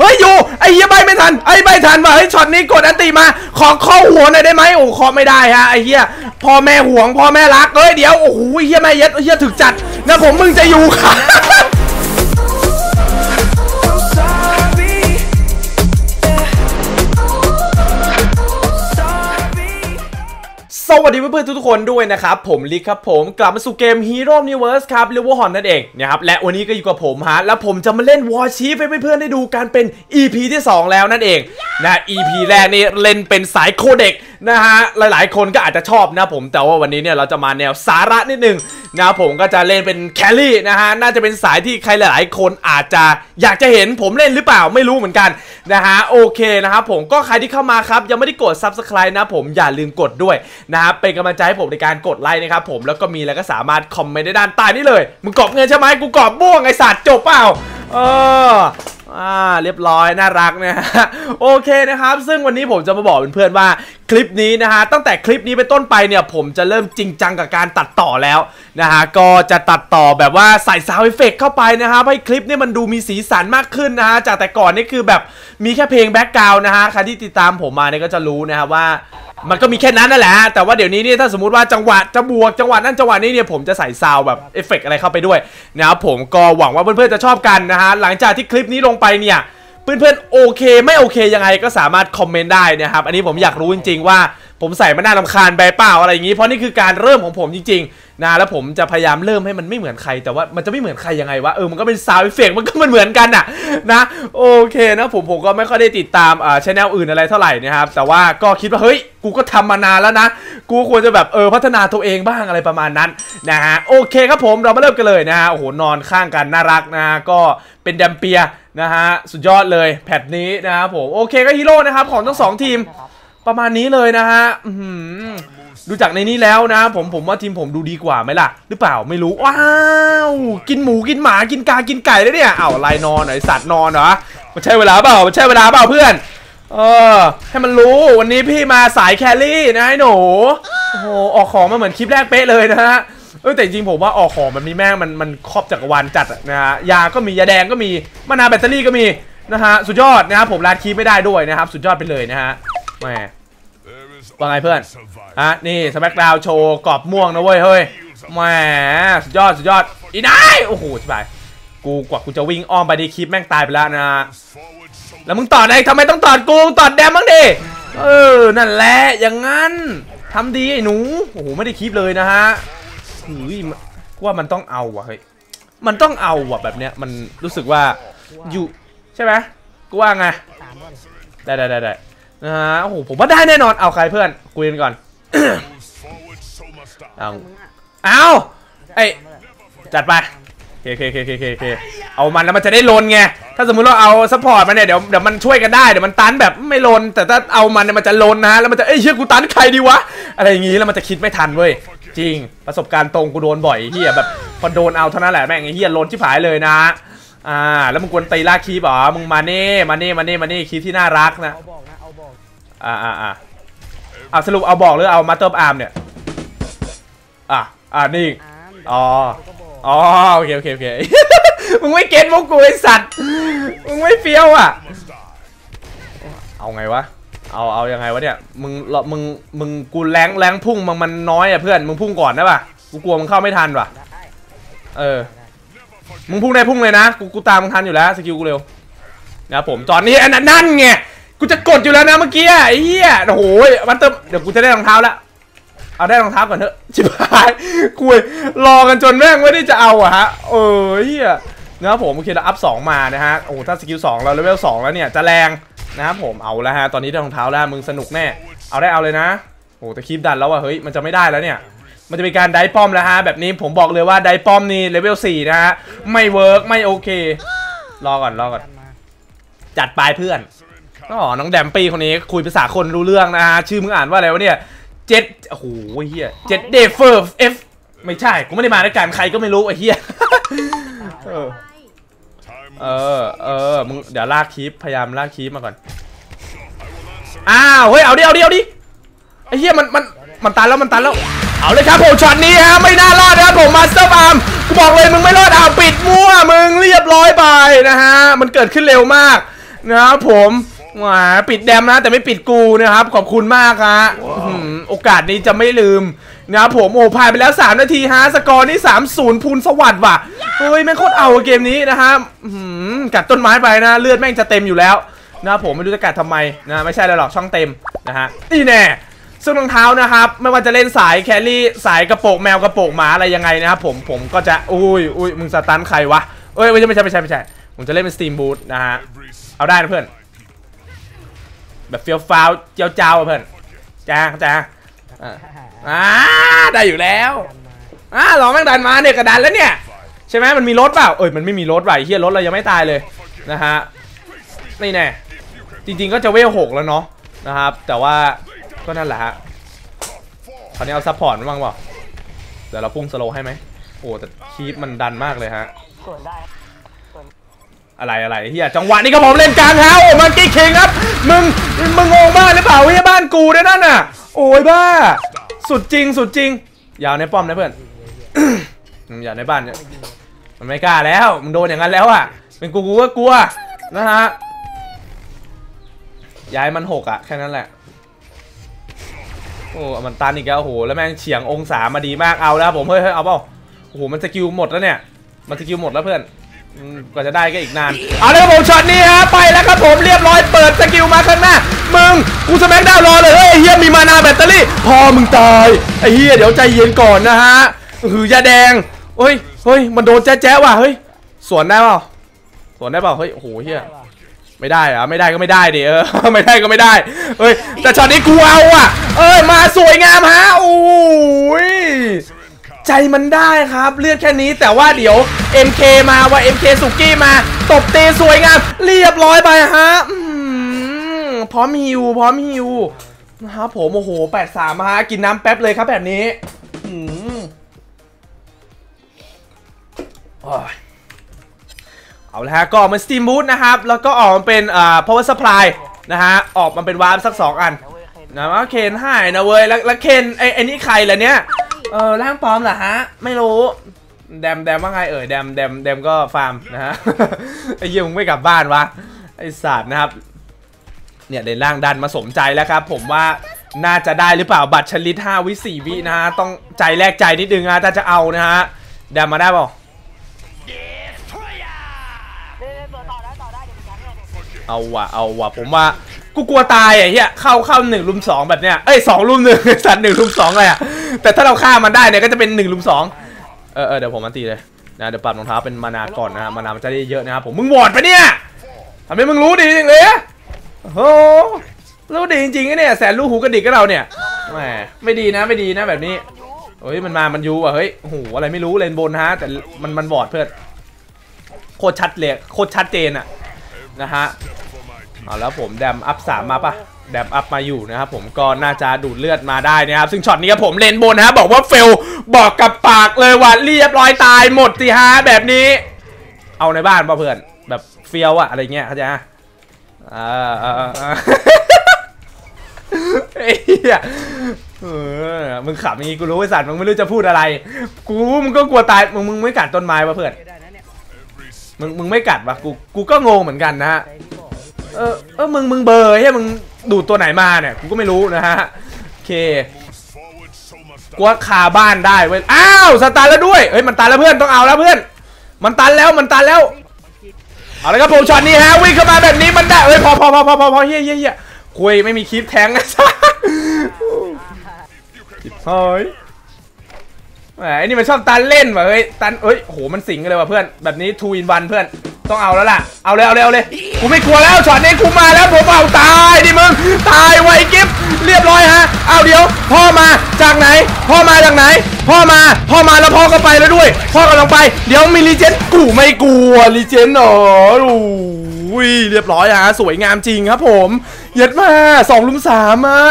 เฮ้ยอยู่ไอ้เหี้ยใบไม่ทันไอ้ใบทันว่ะเฮ้ยช็อตนี้กดอันตีมา ขอเข้าหัวหน่อยได้ไหมโอ้เคอไม่ได้ฮะไอ้เหี้ยพ่อแม่ห่วงพ่อแม่รักเอ้ยเดี๋ยวโอ้โหเหี้ยแม่เย็ดเหี้ยถึกจัดนะผมมึงจะอยู่ค่ะ สวัสดีเพื่อนๆทุกคนด้วยนะครับ ผมลิกครับผมกลับมาสู่เกม Hero Universe ครับเรียกว่าฮอนนั่นเองนะครับและวันนี้ก็อยู่กับผมฮะแล้วผมจะมาเล่น War Chief ให้เพื่อนๆได้ดูกันเป็น EP ที่ 2 แล้วนั่นเองนะ EP แรกนี่เล่นเป็นสายโคเด็กนะฮะหลายๆ คนก็อาจจะชอบนะผมแต่ว่าวันนี้เนี่ยเราจะมาแนวสาระนิดนึงนะผมก็จะเล่นเป็นแคลรี่นะฮะน่าจะเป็นสายที่ใครหลาย ๆ คนอาจจะอยากจะเห็นผมเล่นหรือเปล่าไม่รู้เหมือนกันนะฮะโอเคนะครับผมก็ใครที่เข้ามาครับยังไม่ได้กด Subscribe นะผมอย่าลืมกดด้วยนะครับเป็นกำลังใจให้ผมในการกดไลค์นะครับผมแล้วก็มีอะไรก็สามารถคอมเมนต์ได้ด้านใต้นี่เลยมึงกรอบเงินใช่ไหมกูกรอบม่วงไอสัตว์จบเปล่าเอออ่าเรียบร้อยน่ารักนะฮะโอเคนะครับ ซึ่งวันนี้ผมจะมาบอกเพื่อนๆว่าคลิปนี้นะฮะตั้งแต่คลิปนี้เป็นต้นไปเนี่ยผมจะเริ่มจริงจังกับการตัดต่อแล้วนะฮะก็จะตัดต่อแบบว่าใส่ซาวด์เอฟเฟกเข้าไปนะครับให้คลิปนี้มันดูมีสีสันมากขึ้นนะฮะจากแต่ก่อนนี่คือแบบมีแค่เพลงแบ็กกราวน์นะฮะใครที่ติดตามผมมาเนี่ยก็จะรู้นะครับว่า มันก็มีแค่นั้นนั่นแหละ แต่ว่าเดี๋ยวนี้เนี่ยถ้าสมมติว่าจังหวะจะบวกจังหวะนั้นจังหวะนี้เนี่ยผมจะใส่ซาวแบบเอฟเฟกต์อะไรเข้าไปด้วยนะครับผมก็หวังว่าเพื่อนๆจะชอบกันนะฮะหลังจากที่คลิปนี้ลงไปเนี่ยเพื่อนๆโอเค ไม่โอเคยังไงก็สามารถคอมเมนต์ได้นะครับอันนี้ผมอยากรู้จริงๆว่า ผมใส่มันน่ารำคาญไปเปล่าอะไรอย่างนี้ เพราะนี่คือการเริ่มของผมจริงๆนะแล้วผมจะพยายามเริ่มให้มันไม่เหมือนใครแต่ว่ามันจะไม่เหมือนใครยังไงวะเออมันก็เป็นซาวด์เอฟเฟกมันก็มันเหมือนกันน่ะนะโอเคนะผมผมก็ไม่ค่อยได้ติดตามอ่าชแนลอื่นอะไรเท่าไหร่นะครับแต่ว่าก็คิดว่าเฮ้ยกูก็ทำมานานแล้วนะ กูควรจะแบบเออพัฒนาตัวเองบ้างอะไรประมาณนั้นนะฮะโอเคครับผมเรามาเริ่มกันเลยนะฮะโอ้โหนอนข้างกันน่ารักนะก็เป็นแดมเปียนะฮะสุดยอดเลยแพทนี้นะครับผมโอเคก็ฮีโร่นะครับของทั้งสองทีม ประมาณนี้เลยนะฮะดูจากในนี้แล้วนะ ผมผมว่าทีมผมดูดีกว่าไหมล่ะ หรือเปล่าไม่รู้ ว้าว กินหมูกินหมากินกากินไก่เลยเนี่ยเอ้าวอะไรนอนไหนสัตว์นอนเหรอมันใช่เวลาเปล่ามันใช่เวลาเปล่าเพื่อนเออให้มันรู้วันนี้พี่มาสายแครี่นะไอ้หนูโอ้โหออกของมาเหมือนคลิปแรกเป๊ะเลยนะฮะเออแต่จริงผมว่าออกของมันมีแม่งมันมันครอบจักรวาลจัดนะฮะยาก็มียาแดงก็มีมะนาวแบตเตอรี่ก็มีนะฮะสุดยอดนะครับผมลาดคลิปไม่ได้ด้วยนะครับ สุดยอดไปเลยนะฮะแหม ว่าไงเพื่อนอะนี่สแมกดาวโชว์กรอบม่วงนะเว้ยเฮ้ยแหมสุดยอดสุดยอดอีนายโอ้โหสบายกูกว่ากูจะวิ่งอ้อมไปดีคลิปแม่งตายไปแล้วนะแล้วมึงต่อได้ทำไมต้องตอดกูตอดแดมบ้างดิเออนั่นแหละอย่างงั้นทำดีไอ้หนูโอ้โหไม่ได้คลิปเลยนะฮะเฮ้ยกูว่ามันต้องเอาว่ะเฮ้ยมันต้องเอาว่ะแบบเนี้ยมันรู้สึกว่าอยู่ใช่ไหมกูว่าไงได้ได้ได้ นะฮะโอ้โหผมว่าได้แน่นอนเอาใครเพื่อนคุยกันก่อนเอาเอาไอยจัดไปโอเคโอเคโอเคโอเคโอเคเอามันแล้วมันจะได้ลนไงถ้าสมมุติเราเอาซัพพอร์ตมันเนี่ยเดี๋ยวเดี๋ยวมันช่วยกันได้เดี๋ยวมันตันแบบไม่ลน แต่ถ้าเอามันเนี่ยมันจะลนนะแล้วมันจะเอ้ยเชื่อกูตันใครดีวะอะไรอย่างงี้แล้วมันจะคิดไม่ทันเว้ยจริงประสบการณ์ตรงกูโดนบ่อยเฮียแบบพอโดนเอาเท่านั้นแหละแม่งไอ้เฮียลนชิบหายเลยนะ อ่า แล้วมึงกวนตีลากคีบเหรอมึงมาเน่มาเน่มาเน่มาเน่คีบที่น่ารักนะเอาบอกนะเอาบอกอ่าอ่าอ่าเอาสรุปเอาบอกหรือเอามาเติมอาร์มเนี่ยอะอ่านี่อ้ามอ๋อเขาก็บอกอ๋อโอเคโอเคโอเคมึงไม่เก็ตมุกกูไอสัตว์มึงไม่เฟี้ยวอะเอาไงวะเอาเอายังไงวะเนี่ยมึงเรามึงมึงกูแรงแรงพุ่งมันมันน้อยอะเพื่อนมึงพุ่งก่อนได้ป่ะกูกลัวมึงเข้าไม่ทันว่ะได้เออ มึงพุ่งได้พุ่งเลยนะ กูกูตามมึงทันอยู่แล้วสกิลกูเร็วนะครับผมตอนนี้อันนั้นนั่นไงกูจะกดอยู่แล้วนะเมื่อกี้ไอ้เหี้ยโอ้โหมันเติมเดี๋ยวกูจะได้รองเท้าแล้วเอาได้รองเท้าก่อนเถอะชิบหายคุยรอกันจนแม่งไม่ได้จะเอาอะฮะเออเหี้ยนะครับผมโอเคเราอัพสองมานะฮะโอ้ถ้าสกิลสองเราเลเวลสองแล้วเนี่ยจะแรงนะครับผมเอาแล้วฮะตอนนี้ได้รองเท้าแล้วมึงสนุกแน่ เอาได้เอาเลยนะโอ้แต่คลิปดันแล้วอะเฮ้ยมันจะไม่ได้แล้วเนี่ย มันจะเป็นการได้ป้อมแล้วฮะ แบบนี้ผมบอกเลยว่าได้ป้อมนี่เลเวล4นะฮะ ไม่เวิร์กไม่โอเค รอก่อนรอก่อนกันมาจัดไปเพื่อนอ๋อน้องแดมปีคนนี้คุยภาษาคนรู้เรื่องนะฮะ ชื่อมึงอ่านว่าอะไรวะเนี่ยเจ็ดโอ้โหเฮียเจ็ดเดฟเฟอร์เอฟไม่ใช่กูไม่ได้มาด้วยกันใครก็ไม่รู้ไอ้เฮียเออ เออเออมึงเดี๋ยวลากคีปพยายามลากคีปมาก่อน อ้าว เฮ้ย เอาดิ เอาดิ เอาดิ ไอ้เหี้ยมัน มัน มันตันแล้ว มันตันแล้ว เอาเลยครับผมช็อตนี้ฮะไม่น่ารอดนะครับผมมาสเตอร์บาร์มกูบอกเลยมึงไม่รอดเอาปิดมั่วมึงเรียบร้อยไปนะฮะมันเกิดขึ้นเร็วมากนะครับผมแหมปิดแดมนะ แต่ไม่ปิดกูนะครับ ขอบคุณมากฮะโอกาสนี้จะไม่ลืมนะครับผมโอ้ผ่านไปแล้ว 3 นาทีฮะสกอร์นี่ 3-0พูนสวัสดิ์ว่ะเฮ้ยแม่งโคตรเอาเกมนี้นะฮะหือกัดต้นไม้ไปนะเลือดแม่งจะเต็มอยู่แล้วนะครับผมไม่รู้จะกัดทำไมนะไม่ใช่แล้วหรอกช่องเต็มนะฮะนี่แน่ ซึ่งรองเท้านะครับ ไม่ว่าจะเล่นสายแครี่สายกระโปงแมวกระโปงหมาอะไรยังไงนะครับผมผมก็จะอุ้ยอุ้ยมึงสตันใครวะเอ้ยไม่ใช่ไม่ใช่ไม่ใช่ไม่ใช่ผมจะเล่นเป็นสตีมบูทนะฮะเอาได้นะเพื่อน แบบเฟี้ยวฟ้าวเจ้าเจ้าเพื่อนจ้าจ้าอ่าอ่าได้อยู่แล้วอ่าลองแม่งดันมาเนี่ยกระดันแล้วเนี่ยใช่ไหมมันมีรถเปล่าเอ้ยมันไม่มีรถว่ะไอ้เฮียรถเรายังไม่ตายเลยนะฮะนี่แน่จริง ๆ ก็จะเวลหกแล้วเนาะนะครับ แต่ว่า ก็นั่นแหละฮะคราวนี้เอาซัพพอร์ตมันบ้างเปล่าเดี๋ยวเราพุ่งสโลว์ให้ไหมโอ้แต่คีปมันดันมากเลยฮะส่วนได้อะไรอะไรเฮียจังหวะนี้ก็ผมเล่นกลางเท้าโอ้มันกี้คิงครับ มึงมึงงงบ้านหรือเปล่าเฮียบ้านกูเนี่ยนั่นน่ะ โอ้ยบ้า สุดจริงสุดจริงอยาวในป้อมนะเพื่อนอย่าในบ้านเนี่ยมันไม่กล้าแล้วมึงโดนอย่างนั้นแล้วอะ เป็นกูกูก็กลัวนะฮะย้ายมันหกอะแค่นั้นแหละ โอ้มันตันอีกแล้วโอ้โหแล้วแม่งเฉียงองศามาดีมากเอาแล้วผมเฮ้ยเเอาเปล่าโอ้โหมันสกิลหมดแล้วเนี่ย มันสกิลหมดแล้วเพื่อนกว่าจะได้ก็อีกนานเอาเลยครับผมช็อตนี้ฮะไปแล้วครับผมเรียบร้อยเปิดสกิลมาข้างหน้ามึงกูสแมกดาวรอเลยเฮ้ยเฮียมีมานาแบตเตอรี่ พอมึงตายไอ้เฮียเดี๋ยวใจเย็นก่อนนะฮะหือยาแดงเฮ้ยเฮ้ยมันโดนแจ๊ะแจ๊ะว่ะเฮ้ยสวนได้เปล่าสวนได้เปล่าเฮ้ยโอ้โหเฮีย ไม่ได้อะไม่ได้ก็ไม่ได้ดิเออไม่ได้ก็ไม่ได้เฮ้ยแต่ช็อตนี้กูเอาอะ เอ้ยมาสวยงามฮะโอ้ยใจมันได้ครับเลือดแค่นี้แต่ว่าเดี๋ยว MK มาว่า MK สุกี้มา ตบตีสวยงาม เรียบร้อยไปฮะอืมพร้อมฮิวพร้อมฮิวนะครับผมโอ้โห83ฮะกินน้ำแป๊บเลยครับแบบนี้อืมอ้ย เอาละฮะก็ออกมา Steam Boot นะครับ แล้วก็ออกมาเป็นอ่า Power Supply นะฮะ ออกมาเป็นวาร์ปสัก 2 อันนะว่าเคนให้นะเว้ย แล้วแล้วเคนไอ้ไอ้นี่ใครล่ะเนี่ย เออร่างปลอมเหรอฮะ ไม่รู้ แดมแดมว่าไงเอ่ยแดมแดมแดมก็ฟาร์มนะฮะ ไอ้เหี้ยมึงไม่กลับบ้านวะ ไอ้สัตว์นะครับ เนี่ยเด่นล่างดันมาสมใจแล้วครับ ผมว่าน่าจะได้หรือเปล่าบัตรชลิต5วิ4วินะฮะ ต้องใจแลกใจนิดนึงนะถ้าจะเอานะฮะแดมมาได้ป่า เอาว่ะเอาว่ะผมว่ากูกลัวตายไอะเฮียเข้าเข้าหนึ่งลุมสองแบบเนี้ยเอ้ยสองลุมหนึ่งสัตว์หนึ่งลุมสองเลยอะแต่ถ้าเราฆ่ามันได้เนี่ยก็จะเป็นหนึ่งลุมสองเออเออเดี๋ยวผมมันตีเลยนะเดี๋ยวปรับรองเท้าเป็นมานาก่อนนะมานามันจะได้เยอะนะครับผมมึงวอดปะเนี่ยทำไมมึงรู้ดีจริงเลยโอ้รู้ดีจริงๆนะเนี่ยแสนรู้หูกระดิกกับเราเนี่ยแหมไม่ดีนะไม่ดีนะแบบนี้เฮ้ยมันมามันยูอะเฮ้ยโอ้โหอะไรไม่รู้เลนบนฮะแต่มันมันบอดเพื่อนโคตรชัดเลยโคตรชัดเจนอะ นะฮะเอาแล้วผมแดมอัพสามมาปะแดมอัพมาอยู่นะครับผมก็น่าจะดูดเลือดมาได้นะครับ ซึ่งช็อตนี้ครับผมเลนบนนะฮะบอกว่าเฟลบอกกับปากเลยว่าเรียบร้อยตายหมดสิฮะแบบนี้ เอาในบ้านป่ะเพื่อน แบบเฟียวอะอะไรเงี้ยเข้าใจไหมอ่าอ่าอ่าไอ้เหี้ยเออมึงขำอย่างงี้กูรู้ไอ้สัตว์มึงไม่รู้จะพูดอะไร กูมึงก็กลัวตายมึงมึงไม่กัดต้นไม้ป่ะเพื่อน มึงมึงไม่กัดปะกูกูก็งงเหมือนกันนะฮะเออเออมึงมึงเบอร์เฮ้ยมึงดูดตัวไหนมาเนี่ยกูก็ไม่รู้นะฮะโอเคกูว่าคาบ้านได้เว้ยอ้าวสตาร์แล้วด้วยเฮ้ยมันตันแล้วเพื่อนต้องเอาแล้วเพื่อน มันตันแล้วมันตันแล้วเอาละครับผมช็อตนี้ฮะวิ่งเข้ามาแบบนี้มันได้เอ้ยพอพอพอพอพอพอเฮียเฮียเฮียคุยไม่มีคลิปแทงนะเฮ้ยแหม ไอ้นี่มันชอบตันเล่นว่ะเฮ้ยตันเอ้ยโหมันสิงกันเลยว่ะเพื่อนแบบนี้ทูอินวันเพื่อนต้องเอาแล้วล่ะเอาเลยเอาเลยเอาเลยกูไม่กลัวแล้วช็อตนี้กูมาแล้วผมเอาตายดิมึงตายไวกิฟเรียบร้อยฮะเอาเดี๋ยว พ่อมาจากไหน พ่อมาจากไหน พ่อมาพ่อมาแล้วพ่อก็ไปแล้วด้วย พ่อกำลังไป เดี๋ยวมีรีเจนกูไม่กลัวรีเจนเหรอโอ้ยเรียบร้อยฮะสวยงามจริงครับผมเย็ดมาสองลุมสามอะ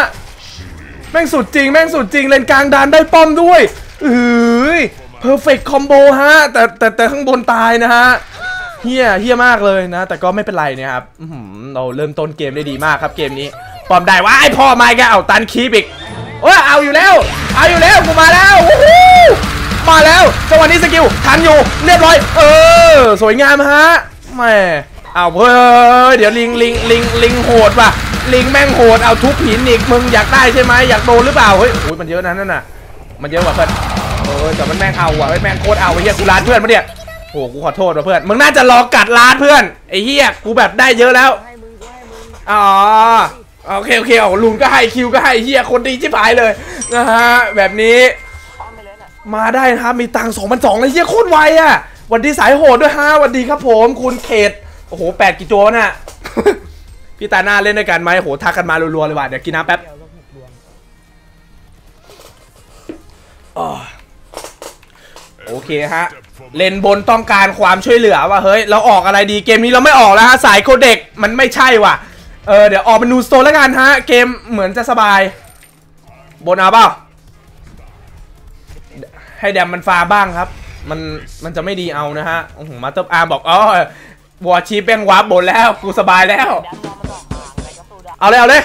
แม่งสุดจริง แม่งสุดจริงเลนกลางดันได้ป้อมด้วย เอ้ยเพอร์เฟกต์คอมโบฮะ แต่แต่แต่ข้างบนตายนะฮะเฮียเฮียมากเลยนะ แต่ก็ไม่เป็นไรนะครับเราเริ่มต้นเกมได้ดีมากครับเกมนี้ปอมได้ว่าไอพ่อไมาแกเอาตันคีบอีกโอ้ยเอาอยู่แล้ว เอาอยู่แล้วกูมาแล้วมาแล้วจังหวะนี้สกิลทันอยู่เรียบร้อย เออ สวยงามฮะแม่เอาเฮ้ยเดี๋ยวลิงลิงลิงลิงโหดว่ะลิงแม่งโหดเอาทุบหินอีกมึงอยากได้ใช่ไหมอยากโดนหรือเปล่าเฮ้ยโอ้ยมันเยอะนะนั่นน่ะ มันเยอะกว่าเพื่อนเออแต่มันแม่งเอาว่ะแม่งโคตรเอาไอ้เหี้ยกูร้านเพื่อนมาเนี่ยโอ้กูขอโทษว่ะเพื่อนมึงน่าจะรอกัดร้านเพื่อนไอ้เหี้ยกูแบบได้เยอะแล้วอ๋อโอเคโอเคเอาลุงก็ให้คิวก็ให้เฮียคนดีชิบหายเลยนะฮะแบบนี้มาได้นะครับมีตังสองพันสองเลยเฮียโคตรไวอะหวันดีสายโหดด้วยฮะหวันดีครับผมคุณเขตโอ้โหแปดกิโจวน่ะพี่ตาหน้าเล่นด้วยกันไหมโหทักกันมารัวๆเลยว่ะเดี๋ยวกินน้ำแป๊บ โอเคฮะ เลนบนต้องการความช่วยเหลือว่ะเฮ้ย เราออกอะไรดีเกมนี้เราไม่ออกแล้วฮะ สายโคเด็กมันไม่ใช่ว่ะ เออ เดี๋ยวออกเป็นนูสโตนแล้วกันฮะ เกมเหมือนจะสบาย บนเอาเปล่า ให้แดมมันฟาบ้างครับ มันมันจะไม่ดีเอานะฮะโอ้โหมาเตอร์อาร์บอกอ๋อวอร์ชีแป้งวาร์บนแล้ว กูสบายแล้ว เอาเลยเอาเลย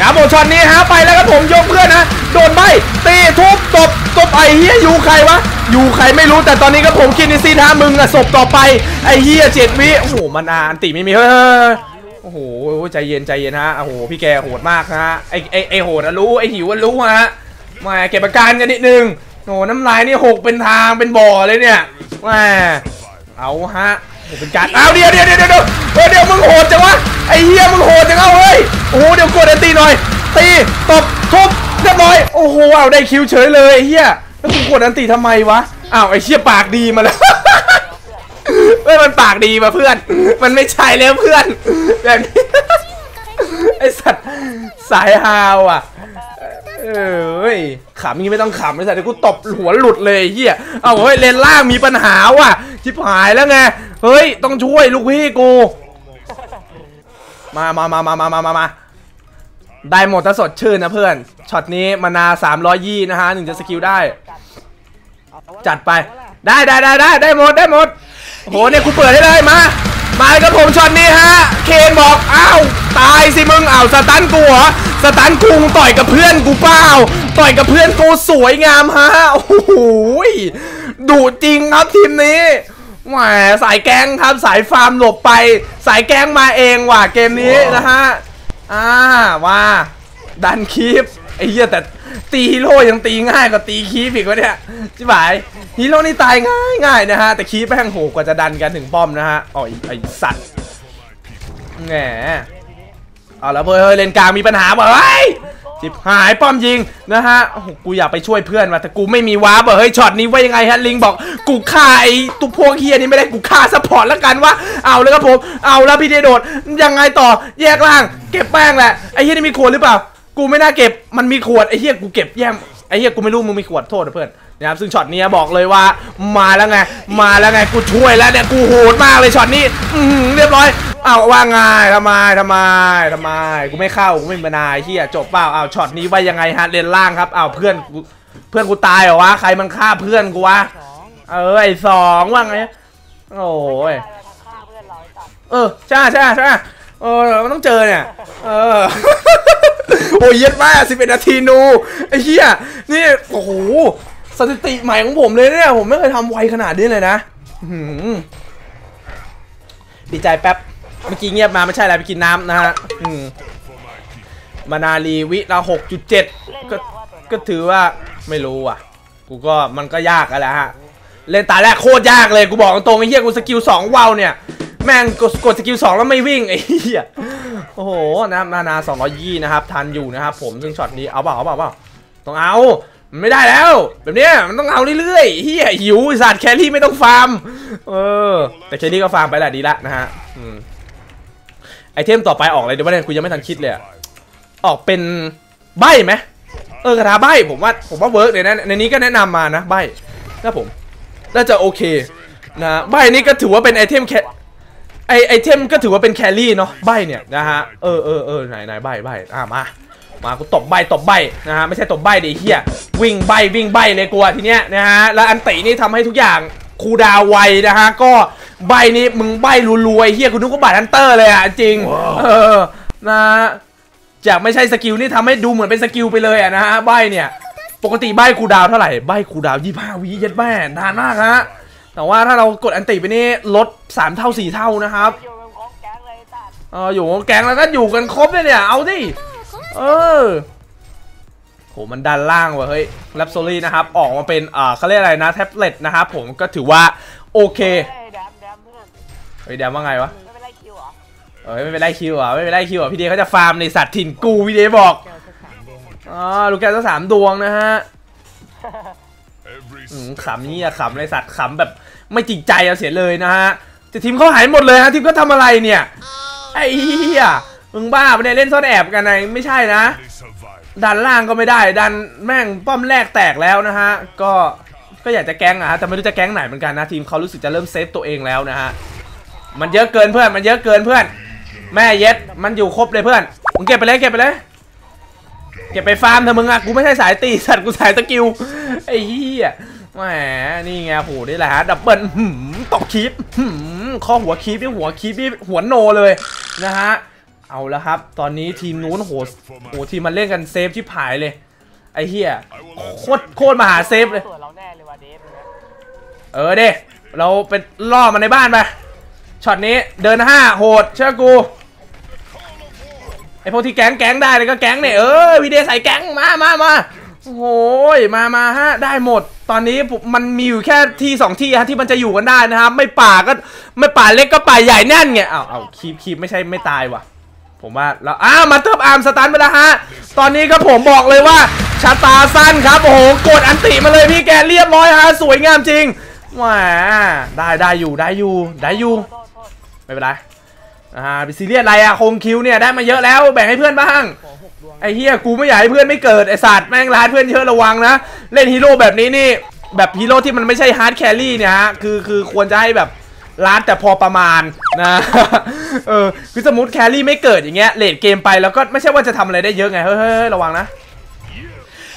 ครับผมช็อตนี้ฮะไปแล้วครับผมยกเพื่อนนะโดนใบตีทุบตบตบไอ้เฮียอยู่ใครวะอยู่ใครไม่รู้แต่ตอนนี้ก็ผมคิดในซีท่ามึงอะศพต่อไปไอ้เฮียเจ็ดวิโอ้โหมันอ่านติไม่มีเฮ้ยโอ้โหใจเย็นใจเย็นฮะโอ้โหพี่แกโหดมากฮะไอไอไอโหดอะรู้ไอหิวอะรู้ฮะมาเก็บอาการกันนิดนึงโอ้หน้ำลายนี่หกเป็นทางเป็นบ่อเลยเนี่ยแหมเอาฮะ เป็นการเอาเดียวเดี๋ยวเดี๋ยวเดี๋ยวเดี๋ยวเดี๋ยวมึงโหดจังวะไอ้เฮียมึงโหดจังเอาเฮ้ยโอ้โหเดี๋ยวกดอันตีหน่อย ตีตบทุบเรียบร้อยโอ้โหเอาได้คิวเฉยเลยไอ้เฮียแล้วกูกดอันตีทำไมวะอ้าวไอ้เชี่ยปากดีมาแล้วเฮ้ยมันปากดีมาเพื่อน มันไม่ใช่แล้วเพื่อนแบบนี้ไอสัตว์สายฮาวอะ เอ้ยขำงี้ไม่ต้องขำไอ้สัตว์กูตบหัวหลุดเลยเฮียเอาเฮ้ยเลนล่างมีปัญหาว่ะชิบหายแล้วไงเฮ้ยต้องช่วยลูกพี่กู มามามามามามามาได้หมดถ้าสดชื่นนะเพื่อนช็อตนี้มานา300ยี่นะฮะหนึ่งจะสกิลได้ จัดไปได้ได้ได้ได้ได้หมดได้หมดโหเนี่ยกูเปิดให้เลยมามากับผมช็อตนี้ฮะ เคนบอก ตายสิมึงอ้าวสตันกูเหรอสตันกูมึงต่อยกับเพื่อนกูเปล่าต่อยกับเพื่อนกูสวยงามฮะโอ้โหดุจริงครับทีมนี้แหมสายแกงครับสายฟาร์มหลบไป สายแกงมาเองว่ะเกมนี้นะฮะอ่าว่าดันคีปไอ้เหี้ยแต่ตีฮีโร่ยังตีง่ายกว่าตีคีปอีกวะเนี่ยจิ๋บายฮีโร่นี่ตายง่ายง่ายนะฮะแต่คีปแม่งโหกว่าจะดันกันถึงป้อมนะฮะอ๋อไอ้ไอ้สัตว์แหม เอาแล้วเฮ้ยเฮ้ยเลนกลางมีปัญหาบ่เฮ้ยจิบหายป้อมยิงนะฮะกูอยากไปช่วยเพื่อนว่ะแต่กูไม่มีวาร์ปเฮ้ยช็อตนี้ว่ายังไงฮะลิงบอกกูฆ่าไอ้ตุพวกเฮียนี่ไม่ได้กูฆ่าซัพพอร์ตแล้วกันวะเอาเลยครับผมเอาแล้วพี่เดโดดยังไงต่อแยกล่าง เก็บแป้งแหละไอ้เฮียนี่มีขวดหรือเปล่า กูไม่น่าเก็บมันมีขวดไอ้เฮียกูเก็บแย่มไอ้เฮียกูไม่รู้มึงมีขวดโทษนะเพื่อนนะครับซึ่งช็อตนี้บอกเลยว่ามาแล้วไง มาแล้วไงกูช่วยแล้วเนี่ยกูโหดมากเลยช็อตนี้เรียบร้อย อาว่าไงทำไมทำไมทำไมกูไม่เข้ากูไม่เป็นนายเฮียจบเปล่าเอาช็อตนี้ว่ายังไงฮะเลนล่างครับเอาเพื่อนกูเพื่อนกูตายเหรอวะใครมันฆ่าเพื่อนกูวะเออไอสองว่าไงโอ้ยเออใช่ใช่ใช่เออมันต้องเจอเนี่ยเออโอ้ยเย็ดมากสิบเอ็ดนาทีนูไอ้เหี้ยนี่โอ้โหสถิติใหม่ของผมเลยเนี่ยผมไม่เคยทำไวขนาดนี้เลยนะหือดีใจแป๊บ เมื่อกี้เงียบมาไม่ใช่อะไรไปกินน้ำนะฮะอืมมานาลีวิละหกจุดเจ็ดก็ก็ถือว่าไม่รู้อะ กูก็มันก็ยากกันแหละฮะ เล่นตาแรกโคตรยากเลยกูบอกตรงไอ้เหี้ยกูสกิลสองวาวเนี่ย แม่งกดสกิลสองแล้วไม่วิ่งไอ้เหี้ยโอ้โหนะนานาสองร้อยยี่นะครับทันอยู่นะครับผมซึ่งช็อตนี้เอาเปล่าเอาเปล่าเปล่าต้องเอามันไม่ได้แล้ว แบบเนี้ยมันต้องเอาเรื่อยๆเฮียหิวสัตว์แครี่ไม่ต้องฟาร์มเออ แต่แครี่ก็ฟาร์มไปแหละดีละนะฮะอืม ไอเทมต่อไปออกอะไรเดี๋ยวว่าเนี่ยกูยังไม่ทันคิดเลยอะออกเป็นใบไหมเออกระทาใบผมว่าผมว่าเวิร์กเลยนะในนี้ก็แนะนำมานะใบนะผมน่าจะโอเคนะใบนี้ก็ถือว่าเป็นไอเทมแคไอไอเทมก็ถือว่าเป็นแครี่เนาะใบเนี่ยนะฮะเออเออเออไหนไหนใบใบอะมามากูตบใบตบใบนะฮะไม่ใช่ตบใบดิเฮียวิ่งใบวิ่งใบเลยกลัวทีเนี้ยนะฮะแล้วอันตินี่ทำให้ทุกอย่าง คูลดาวน์ไวนะฮะ ก็ใบนี้มึงใบรัวๆไอ้เฮียคุณนึกว่าบาดฮันเตอร์เลยอะจริง เออนะฮะจากไม่ใช่สกิลนี่ทำให้ดูเหมือนเป็นสกิลไปเลยอะนะฮะใบเนี่ย ปกติใบคูลดาวน์เท่าไหร่ใบคูลดาวน์ยี่ห้าวิเย็ดแม่นานมากฮะแต่ว่าถ้าเรากดอันติไปนี่ลด 3 เท่า 4 เท่านะครับอยู่กับของแกเอออยู่แก๊งแล้วก็อยู่กันครบเลยเนี่ย เอาดิ เออ โหมันดันล่างว่ะเฮ้ยแรปโซลี่นะครับ ออกมาเป็นอ่าเขาเรียกอะไรนะแท็บเล็ตนะครับผมก็ถือว่าโอเคเฮ้ยแดมแดมเพื่อนเฮ้ยแดมว่าไงวะไม่เป็นไรคิวหรอเอ้ยไม่เป็นไรคิวอะไม่เป็นไรคิวอะพี่เดย์เขาจะฟาร์มในสัตว์ถิ่นกูพี่เดย์บอกอ๋อลูกแก้วสามดวงนะฮะขำนี่อะขำเลยสัตว์ขำแบบไม่จริงใจเอาเสียเลยนะฮะแต่ทีมเขาหายหมดเลยฮะทีมเขาทำอะไรเนี่ยไอ้เหี้ยมึงบ้าไปเนี่ยเล่นซ่อนแอบกันไงไม่ใช่นะ ดันล่างก็ไม่ได้ ดันแม่งป้อมแรกแตกแล้วนะฮะ ก็ก็อยากจะแก๊งอะฮะแต่ไม่รู้จะแก๊งไหนเหมือนกันนะทีมเขารู้สึกจะเริ่มเซฟตัวเองแล้วนะฮะมันเยอะเกินเพื่อนมันเยอะเกินเพื่อน แม่เย็ดมันอยู่ครบเลยเพื่อนมึงเก็บไปเลยเก็บไปเลยเก็บไปฟาร์มเถอะมึงอะกูไม่ใช่สายตีสัตว์กูสายตะกิวไอ้เหี้ยแหมนี่ไงโหนี่แหละฮะดับเบิลตกคีปข้อหัวคีปนี่หัวคีปนี่หัวโนเลยนะฮะ เอาแล้วครับ ตอนนี้ทีมนู้นโหโหทีมมันเล่นกันเซฟชิบหายเลย ไอ้เหี้ยโคตรโคตรมหาเซฟเลย ส่วนเราแน่เลยว่ะเดฟเนี่ยเออเด้เราเป็นล่อมันในบ้านไปช็อตนี้เดินห้าโหดเชื่อกูไอพวกที่แก๊งแก๊งได้เลยก็แก๊งเนี่ยเออวีเดใส่แก๊งมามามาโอ้โหยมามาฮะได้หมด ตอนนี้ผมมันมีอยู่แค่ที่สองที่ฮะที่มันจะอยู่กันได้นะครับ ไม่ป่าก็ไม่ป่าเล็กก็ป่าใหญ่แน่นไงอ้าวอ้าวคีบคีบไม่ใช่ไม่ตายว่ะ ผมว่าแล้วอ้าวมาเติมอาร์มสตันไปแล้วฮะ ตอนนี้ครับผมบอกเลยว่าชะตาสั้นครับ โอ้โห กดอันติมาเลยพี่แกเรียบร้อยฮะ สวยงามจริงแหมได้ได้อยู่ได้อยู่ได้อยู่ไม่เป็นไรอ่าไปซีเรียสอะไรอะคงคิวเนี่ยได้มาเยอะแล้วแบ่งให้เพื่อนบ้างไอ้เฮียกูไม่อยากให้เพื่อนไม่เกิดไอ้สัตว์แม่งร้านเพื่อนเยอะระวังนะ เล่นฮีโร่แบบนี้นี่แบบฮีโร่ที่มันไม่ใช่ฮาร์ดแครี่เนี่ยฮะคือคือควรจะให้แบบ ร้านแต่พอประมาณนะ เออคือสมมติแครี่ไม่เกิดอย่างเงี้ยเลดเกมไปแล้วก็ไม่ใช่ว่าจะทำอะไรได้เยอะไง เฮ้ยเฮ้ยเฮ้ยระวังนะ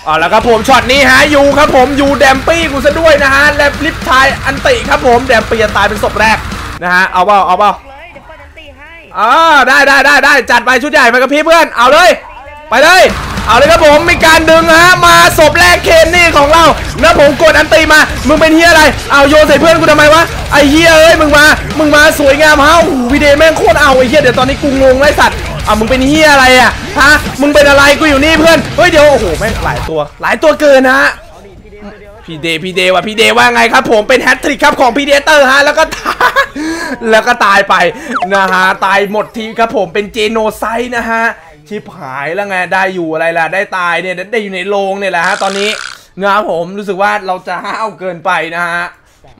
เอ๋อแล้วครับผมช็อตนี้ฮะยูครับผมยูแดมปี้กูซะด้วยนะฮะและลิฟทายอันติครับผมแดมปี้จะตายเป็นศพแรกนะฮะเอาเปล่าเอาเปล่าเลยเดี๋ยวเปิดอันตีให้อ่าได้ได้ได้ได้จัดไปชุดใหญ่ไปกับพี่เพื่อนเอาเลย ไปเลย เอาเลยครับผมมีการดึงฮะมาศพแรกเคนนี่ของเราแล้วผมกดอันตีมา มึงเป็นเฮียอะไร เอาโยนใส่เพื่อนกูทำไมวะไอเฮียเอ้ยมึงมา มึงมาสวยงามฮะโอ้โหวีเดย์แม่งโคตรเอาไอเฮียเดี๋ยวตอนนี้กูงงไอ้สัตว์อะมึงเป็นเฮียอะไรอะฮะมึงเป็นอะไรกูอยู่นี่เพื่อนเฮ้ยเดี๋ยวโอ้โหแม่งหลายตัว หลายตัวเกินนะฮะพี่เดย์พี่เดย์ว่ะพี่เดย์ว่าไงครับ ผมเป็นแฮตทริกครับของพี่เดเตอร์ฮะแล้วก็แล้วก็ตายไปนะฮะตายหมดทีครับผมเป็นเจโนไซด์นะฮะ ชิบหายแล้วไงได้อยู่อะไรล่ะได้ตายเนี่ยได้อยู่ในโรงเนี่ยแหละฮะตอนนี้นะครับผมรู้สึกว่าเราจะห้าวเกินไปนะฮะ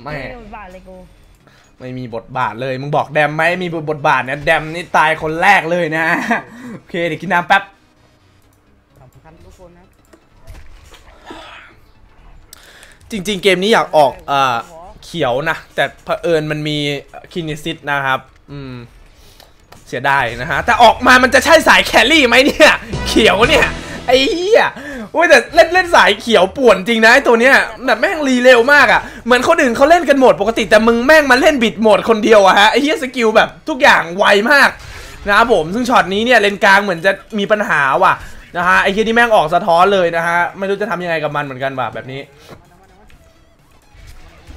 ไม่ไม่ได้บาทเลยกูไม่มีบทบาทเลยมึงบอกแดมไหมมีบทบาทเนี่ยแดมนี่ตายคนแรกเลยนะโอเคเดี๋ยวกินน้ำแป๊บสำคัญทุกคนนะจริง ๆ เกมนี้อยากออกเอ่อเขียวนะ แต่เผอิญมันมีคินิซิตนะครับ อืม เสียดายนะฮะ แต่ออกมามันจะใช่สายแครี่ไหมเนี่ย เขียวเนี่ย ไอ้เหี้ยโอ้ยแต่เล่นเล่นสายเขียวป่วนจริงนะไอ้ตัวเนี้ยแบบแม่งรีเร็วมากอะ่ะเหมือนคนอื่นเขาเล่นกันหมดปกติแต่มึงแม่งมาเล่นบิดโหมดคนเดียวอะฮะไอ้เหี้ยสกิลแบบทุกอย่างไวมากนะครับผมซึ่งช็อตนี้เนี่ยเลนกลางเหมือนจะมีปัญหาว่ะนะฮะไอ้เหี้ยนี่แม่งออกสะท้อนเลยนะฮะไม่รู้จะทำยังไงกับมันเหมือนกันว่ะแบบนี้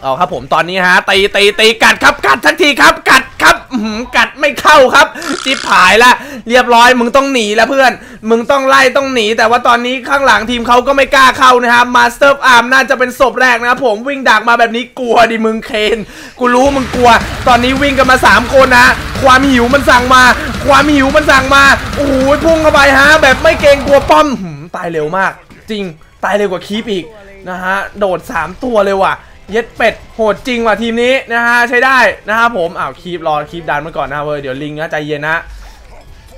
เอาครับผมตอนนี้ฮะตีตีตีกัดครับกัดทันทีครับกัดครับอื้อหือกัดไม่เข้าครับจิบหายละเรียบร้อยมึงต้องหนีแล้วเพื่อน มึงต้องไล่ต้องหนี แต่ว่าตอนนี้ข้างหลังทีมเขาก็ไม่กล้าเข้านะครับมาสเตอร์อาร์มน่าจะเป็นศพแรกนะครับผมวิ่งดักมาแบบนี้กลัวดิมึงเคนกูรู้มึงกลัว ตอนนี้วิ่งกันมาสามคนนะ ความหิวมันสั่งมา ความหิวมันสั่งมาโอ้โหพุ่งเข้าไปฮะ แบบไม่เกรงกลัวป้อมหืมตายเร็วมาก จริงตายเร็วกว่าคีปอีกนะฮะโดดสามตัวเลยว่ะ เย็ดเป็ดโหดจริงว่ะทีมนี้นะฮะใช้ได้นะครับผมอ้าวคีบรอคีบดันมาก่อนนะเว้ยเดี๋ยวลิงนะใจเย็นนะ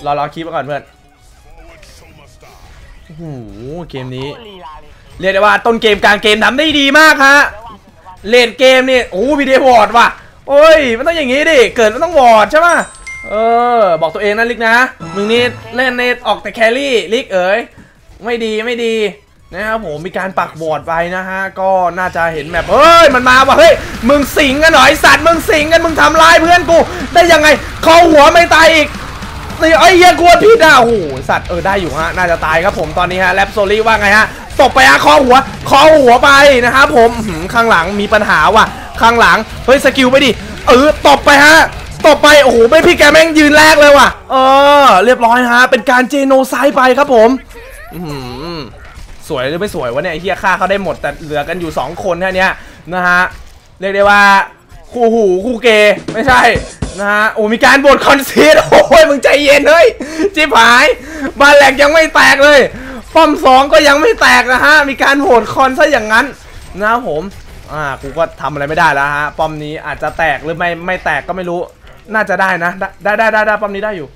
รอรอคีบมาก่อนเพื่อนโอ้โหเกมนี้ เรียกได้ว่าต้นเกมกลางเกมทำได้ดีมากฮะเลนเกมนี่โอ้วิดีโอวอร์ดว่ะโอ้ยมันต้องอย่างงี้ดิเกิดมันต้องวอร์ดใช่ป่ะเออ บอกตัวเองนะลิกนะมึงนี่เล่นในออกแต่แครี่ลิกเอ๋ยไม่ดีไม่ดี นะครับผมมีการปักบอร์ดไปนะฮะก็น่าจะเห็นแบบเฮ้ยมันมาว่ะเฮ้ยมึงสิงกันหน่อยสัตว์มึงสิงกันมึงทำร้ายเพื่อนกู ได้ยังไงเขาหัวไม่ตายอีกนี่ไอ้เหี้ยกลัวผิดอะโอ้โหสัตว์เออได้อยู่ฮะน่าจะตายครับผมตอนนี้ฮะแรปโซลี่ว่าไงฮะตบไปฮะคอหัวคอหัวไปนะครับผมข้างหลังมีปัญหาว่ะข้างหลังเฮ้ยสกิลไปดิเออตบไปฮะตบไปโอ้โหไม่พี่แกแม่งยืนแรกเลยว่ะ เออ เรียบร้อยฮะ เป็นการเจโนไซด์ไปครับผม อือหือ สวยหรือไม่สวยวะเนี่ยเฮียฆ่าเขาได้หมดแต่เหลือกันอยู่ 2 คนแค่เนี้ยนะฮะเรียกได้ว่าคู่หูคู่เกย์ไม่ใช่นะฮะโอ้มีการบทคอนซีดโอ้ยมึงใจเย็นเฮ้ยจิบหายบานแหลกยังไม่แตกเลย ป้อมสองก็ยังไม่แตกนะฮะมีการโหวตคอนซะอย่างนั้นนะครับผมอ่ากูก็ทำอะไรไม่ได้แล้วฮะป้อมนี้อาจจะแตกหรือไม่ไม่แตกก็ไม่รู้น่าจะได้นะ ได้ได้ได้ได้ป้อมนี้ได้อยู่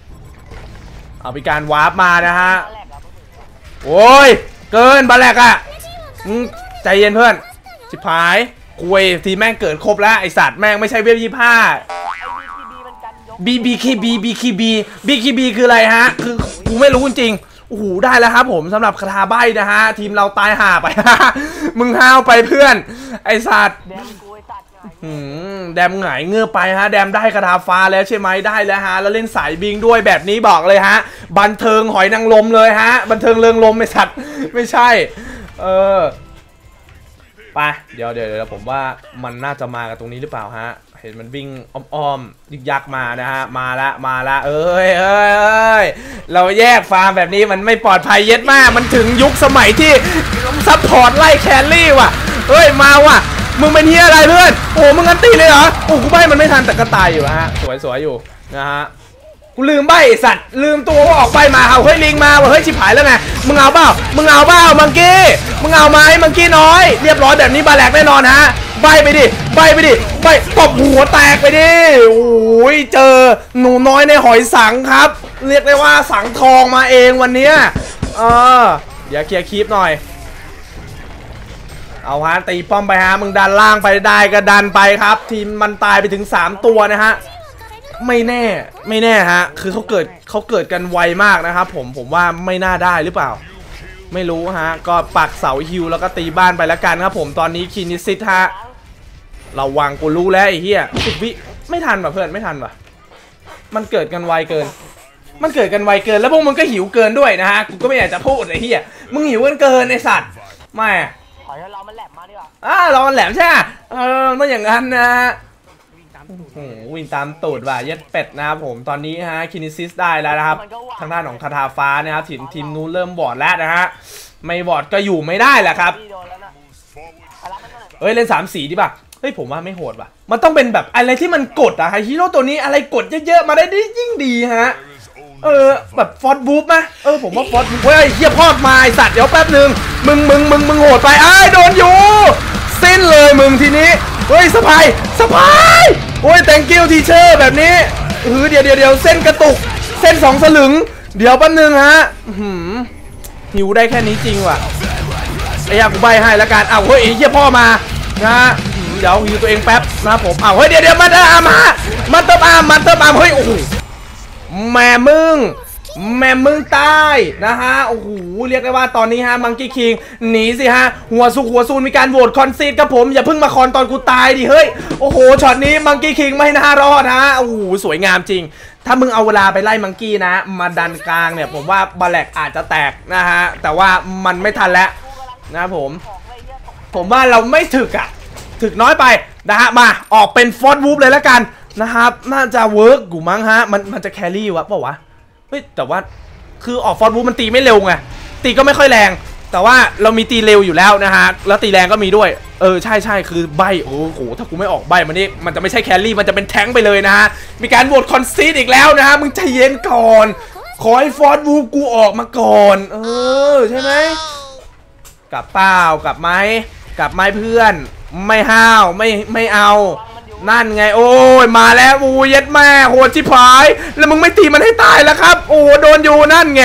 เอามีการวาร์ปมานะฮะโอ้ย เกินบาแลกอะใจเย็นเพื่อนสิพายคุยทีแม่งเกิดครบแล้วไอสัตว์แม่งไม่ใช่เวฟยี่ห้า B B K B B K B B K B คืออะไรฮะ คือกูไม่รู้จริงโอ้โหได้แล้วครับผมสำหรับคาถาใบนะฮะ ทีมเราตายห่าไป มึงห้าวไปเพื่อน ไอสัตว์ แดมกูไอ้สัตว์ไงอืมแดมหงายเงือไปฮะ แดมได้คาถาฟ้าแล้วใช่ไหมได้แล้วฮะ แล้วเล่นสายบิงด้วยแบบนี้บอกเลยฮะ บันเทิงหอยนางรมเลยฮะ บันเทิงเริงลมไอสัตว์ไม่ใช่ เออไปเดี๋ยวเดี๋ยวเดี๋ยวผมว่ามันน่าจะมากับตรงนี้หรือเปล่าฮะ เห็นมันวิ่งอ้อมๆยึกยักมานะฮะ มาละมาละเอ้ยเอ้ยเอ้ยเราแยกฟาร์มแบบนี้มันไม่ปลอดภัยเย็ดมาก มันถึงยุคสมัยที่ซัพพอร์ตไล่แคลรี่ว่ะเฮ้ยมาว่ะ มึงเป็นเฮียอะไรเพื่อน โอ้ มึงอันตีเลยเหรอ โอ้ กูใบมันไม่ทันแต่ก็ตายอยู่ฮะ สวยสวยอยู่นะฮะ กูลืมใบสัตว์ ลืมตัวว่าออกใบมา เอาเฮ้ยลิงมาว่ะเฮ้ยชิบหายแล้วไง มึงเอาเปล่า มึงเอาเปล่ามังกี้ มึงเอาไหมมังกี้น้อย เรียบร้อยแบบนี้บาแหลกแน่นอนฮะ ใบไปดิ ใบไปดิ ใบตบหัวแตกไปดิ โอ้ยเจอหนูน้อยในหอยสังครับ เรียกได้ว่าสังทองมาเองวันเนี้ยเออเดี๋ยวเคลียร์คลิปหน่อย เอาฮะตีป้อมไปฮะมึงดันล่างไปได้ก็ดันไปครับ ทีมมันตายไปถึง 3 ตัวนะฮะไม่แน่ไม่แน่ฮะ คือเขาเกิดเขาเกิดกันไวมากนะครับผมผมว่าไม่น่าได้หรือเปล่า ไม่รู้ฮะ ก็ปักเสาฮิวแล้วก็ตีบ้านไปแล้วกันครับผมตอนนี้คินิซิตฮะระวังกูรู้แล้วไอ้เหี้ยสิบวิไม่ทันว่ะเพื่อนไม่ทันว่ะมันเกิดกันไวเกิน มันเกิดกันไวเกินแล้วพวกมึงก็หิวเกินด้วยนะฮะกูก็ไม่อยากจะพูดไอ้เหี้ยมึงหิวกันเกินไอ้สัตว์ไม่ อะถอยให้เรามันแหลมมาดีกว่าอ่าเรามันแหลมใช่ไหมเออต้องอย่างนั้นนะฮะวิ่งตามตูดโอ้โหวิ่งตามตูดว่ะเย็ดเป็ดนะครับผมตอนนี้ฮะคินิซิสได้แล้วนะครับ ทางด้านของคาถาฟ้านะครับทีมทีมนู้นเริ่มบอดแล้วนะฮะไม่บอดก็อยู่ไม่ได้แหละครับพี่โดนแล้วนะไปรับมันหน่อยเฮ้ยเล่น3ามสีดิป่ะเฮ้ยผมว่าไม่โหดว่ะ มันต้องเป็นแบบอะไรที่มันกดอะฮะฮีโร่ตัวนี้อะไรกดเยอะๆมาได้ยิ่งดีฮะ เออแบบฟอสบูฟไหมเออผมว่าฟอสบูฟเฮ้ยเฮียพอดมาไอสัตว์เดี๋ยวแป๊บหนึ่งมึงมึงมึงมึงโหดไปไอ้โดนอยู่สิ้นเลยมึงทีนี้เฮ้ยสะพายสะพายโอ้ย thank you teacher แบบนี้เออเดี๋ยวเดี๋ยวเดี๋ยวเส้นกระตุก เส้นสองสลึง เดี๋ยวแป๊บหนึงฮะหือหิวได้แค่นี้จริงว่ะไอ้ยากูใบให้ล้วกันอ้าวเฮ้ยเหี้ยพ่อมานะฮะเดี๋ยวฮิวตัวเองแป๊บนะผมอ้าวเฮ้ยเดี๋ยวเดี๋ยวมาเตอร์อาร์มามาเตอร์อาร์มาเตอร์อาร์มเฮ้ยโอ้โห แม่มึงแม่มึงตายนะฮะ โอ้โห เรียกได้ว่าตอนนี้ฮะ มังกี้คิง หนีสิฮะ หัวสุกหัวซูนมีการโหวตคอนซีดกับผม อย่าเพิ่งมาคอนตอนกูตายดิ เฮ้ย โอ้โห ช็อตนี้มังกี้คิงไม่น่ารอดฮะ โอ้โห สวยงามจริง ถ้ามึงเอาเวลาไปไล่มังกี้นะ มาดันกลางเนี่ย ผมว่าบาแลกอาจจะแตกนะฮะ แต่ว่ามันไม่ทันแล้วนะผม ผมว่าเราไม่ถึกอะถึกน้อยไปนะฮะ มา ออกเป็นฟอสวูฟเลยแล้วกัน นะครับ น่าจะเวิร์กกูมั้งฮะ มันมันจะแครี่วะเปล่าวะ เฮ้ย แต่ว่าคือออกฟอสวูมันตีไม่เร็วไง ตีก็ไม่ค่อยแรง แต่ว่าเรามีตีเร็วอยู่แล้วนะฮะ แล้วตีแรงก็มีด้วย เออ ใช่ใช่คือใบ โอ้โห ถ้ากูไม่ออกใบมันนี่ มันจะไม่ใช่แครี่ มันจะเป็นแท้งไปเลยนะฮะ มีการโหวตคอนซีดอีกแล้วนะฮะ มึงใจเย็นก่อน ขอให้ฟอสวูกูออกมาก่อน เออ ใช่ไหมกลับเปล่ากลับไหมกลับไหมเพื่อน ไม่ห้าว ไม่ ไม่เอา นั่นไง โอ้ยมาแล้วอูเย็ดแม่โหดชิบหาย แล้วมึงไม่ตีมันให้ตายแล้วครับ โอ้โดนอยู่นั่นไง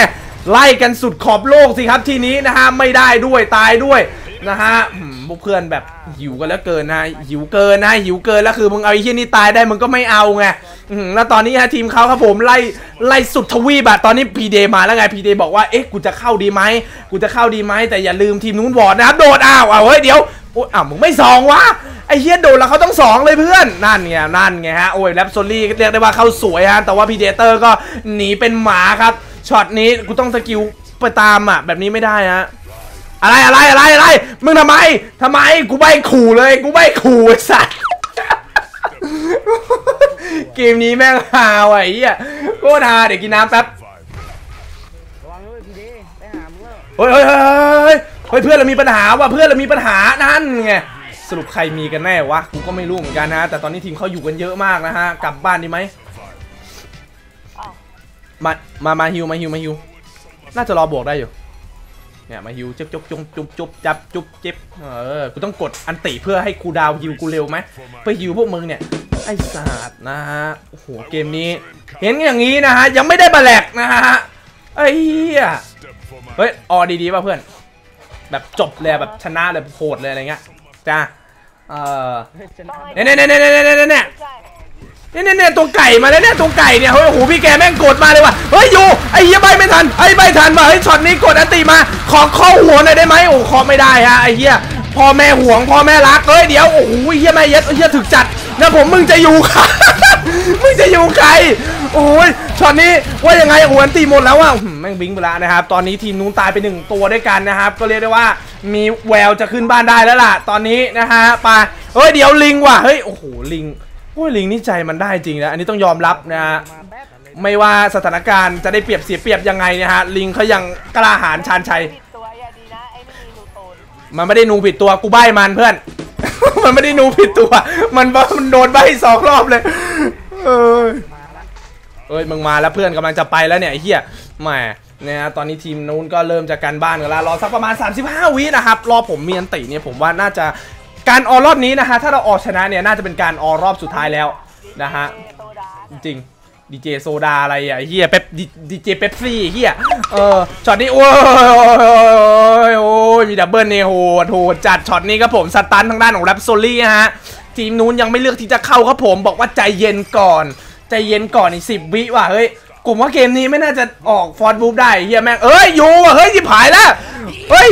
ไล่กันสุดขอบโลกสิครับทีนี้นะฮะไม่ได้ด้วยตายด้วยนะฮะพวกเพื่อนแบบหิวกันแล้วเกินนะหิวเกินนะหิวเกินแล้วคือมึงเอาไอ้เหี้ยนี่ตายได้มึงก็ไม่เอาไงแล้วตอนนี้ฮะทีมเขาครับผมไล่ไล่สุดทวีปอะตอนนี้พีเดมาแล้วไงพีเดบอกว่าเอ๊ะกูจะเข้าดีไหมกูจะเข้าดีไหมแต่อย่าลืมทีมนู้นวอร์ดนะครับโดดอ้าวอ้าเฮ้ยเดี๋ยว โอ้ยอ้าวมึงไม่สองวะไอ้เฮียโดดแล้วเขาต้องสองเลยเพื่อนนั่นไงนั่นไงฮะโอ้ยแรปโซลี่เรียกได้ว่าเข้าสวยฮะแต่ว่าพีเดเตอร์ก็หนีเป็นหมาครับช็อตนี้กูต้องสกิลไปตามอะแบบนี้ไม่ได้ฮะอะไรอะไรอะไรอะไรมึงทำไมทำไมกูใบขู่เลยกูใบขู่ไอ้สัสเกมนี้แม่งฮาว่ะไอ้เหี้ยโคตรฮาเดี๋ยวกินน้ำแป๊บระวังด้วยพี่เดไปหามึงแล้วเฮ้ยเฮ้ยเฮ้ย เฮ้ยเฮ้ยเพื่อนเรามีปัญหาว่ะเพื่อนเรามีปัญหานั่นไงสรุปใครมีกันแน่วะกูก็ไม่รู้เหมือนกันนะแต่ตอนนี้ทีมเขาอยู่กันเยอะมากนะฮะกลับบ้านดีไหมอ้าวมามามาฮิวมาฮิวมาฮิวน่าจะรอบวกได้อยู่เนี่ยมาฮิวจุ๊บจุ๊บจุ๊บจุ๊บจุ๊บจับจุ๊บจิ๊บเออกูต้องกดอันติเพื่อให้กูดาวฮิวกูเร็วไหมเพื่อฮิวพวกมึงเนี่ยไอ้สัตว์นะฮะโอ้โหเกมนี้ เห็นอย่างนี้นะฮะยังไม่ได้บาแลกนะฮะไอ้เหี้ยเฮ้ยออดีๆป่ะเพื่อน แบบจบเลยแบบชนะเลยโหดเลยอะไรเงี้ยจ้าเออเฮ้ยฉันทำเนี่ยเนี่ยเนี่ยเนี่ยเนี่ยเนี่ยใช่เนี่ยเนี่ยเนี่ยตัวไก่มาแล้วเนี่ยตัวไก่เนี่ยเฮ้ยโอ้โหพี่แกแม่งกดมาเลยว่ะเฮ้ยอยู่ไอ้เหี้ยใบไม่ทันไอ้ใบทันว่ะเฮ้ยช็อตนี้กดอันติมาขอเข้าหัวหน่อยได้ไหมโอ้ขอไม่ได้ฮะไอ้เหี้ยพ่อแม่ห่วงพ่อแม่รักเฮ้ยเดี๋ยวโอ้โหเหี้ยแม่เย็ดเหี้ยถึกจัด นะผมมึงจะอยู่ใครมึงจะอยู่ใคร โอ้ยช็อตนี้ว่ายังไงโอ้โหอันตีหมดแล้วอะแม่งบิงไปแล้วนะครับ ตอนนี้ทีมนู้นตายไปหนึ่งตัวด้วยกันนะครับ ก็เรียกได้ว่ามีแววจะขึ้นบ้านได้แล้วล่ะ ตอนนี้นะฮะไปเฮ้ยเดี๋ยวลิงว่ะ เฮ้ยโอ้โหลิงโอ้ยลิงนี่ใจมันได้จริงนะ อันนี้ต้องยอมรับนะฮะไม่ว่าสถานการณ์จะได้เปรียบเสียเปรียบยังไงนะฮะลิงเขายังกล้าหาญชาญชัยมันไม่ได้นูผิดตัวกูใบ้มันเพื่อน มันไม่ได้นูผิดตัว มันว่ามันโดนใบสองรอบเลย เออเอ้ยมึงมาแล้วเพื่อนกำลังจะไปแล้วเนี่ยเหี้ยแหมเนี่ยนะตอนนี้ทีมนู้นก็เริ่มจะกันบ้านกันแล้วรอสักประมาณ 35 วินะครับ รอผมมีอันติเนี่ยผมว่าน่าจะการออรอบนี้นะฮะถ้าเราออกชนะเนี่ยน่าจะเป็นการออรอบสุดท้ายแล้วนะฮะจริง ดีเจโซดาอะไรอะเฮียเป๊ปดีเจเป๊ปซี่เฮียเออช็อตนี้โอ้ยโอ้ยมีดับเบิลเนโหดโหดจัดช็อตนี้ครับผมสตันทางด้านของแรปโซลี่ฮะทีมนู้นยังไม่เลือกที่จะเข้าครับผมบอกว่าใจเย็นก่อน ใจเย็นก่อนอีกสิบวิว่ะเฮ้ยกลุ่มว่าเกมนี้ไม่น่าจะออกฟอร์ดบูฟได้เฮียแม่งเอ้ยยูว่ะเฮ้ยชิบหายแล้วเฮ้ย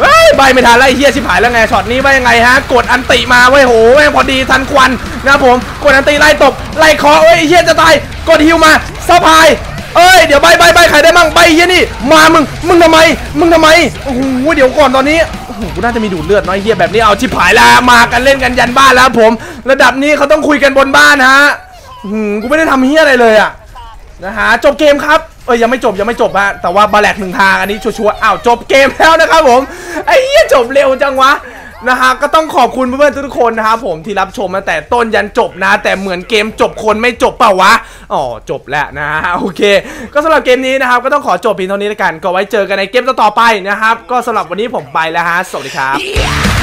เฮ้ยใบไม่ทันแล้วไอ้เฮียชิบหายแล้วไงช็อตนี้ว่ายังไงฮะ กดอันติมาเว้ยโหแม่งพอดีทันควันนะครับผมกดอันติไล่ตบไล่คอเอ้ยเฮียจะตาย กดฮิวมาสะพาย เอ้ย เดี๋ยวใบใบใบใครได้มั่งใบเฮียนี่ มามึง มึงทำไม มึงทำไม โอ้โห เดี๋ยวก่อนตอนนี้ โอ้โหกูน่าจะมีดูดเลือดน้อยเฮียแบบนี้ เอาชิบหายแล้ว มากันเล่นกันยันบ้านแล้วผม ระดับนี้เขาต้องคุยกันบนบ้านฮะอืมกูไม่ได้ทำเฮียอะไรเลยอะนะฮะ จบเกมครับเอ้ยยังไม่จบยังไม่จบฮะแต่ว่าบาแลกหนึ่งทางอันนี้ชัวร์ๆอ้าวจบเกมแล้วนะครับผม ไอ้เฮียจบเร็วจังวะ นะฮะก็ต้องขอบคุณเพื่อนๆทุกคนนะครับผมที่รับชมมาแต่ต้นยันจบนะ แต่เหมือนเกมจบคนไม่จบเปล่าวะอ๋อจบแล้วนะฮะโอเค ก็สำหรับเกมนี้นะครับก็ต้องขอจบเพียงเท่านี้แล้วกัน ก็ไว้เจอกันในเกมต่อๆไปนะครับ ก็สำหรับวันนี้ผมไปแล้วฮะสวัสดีครับ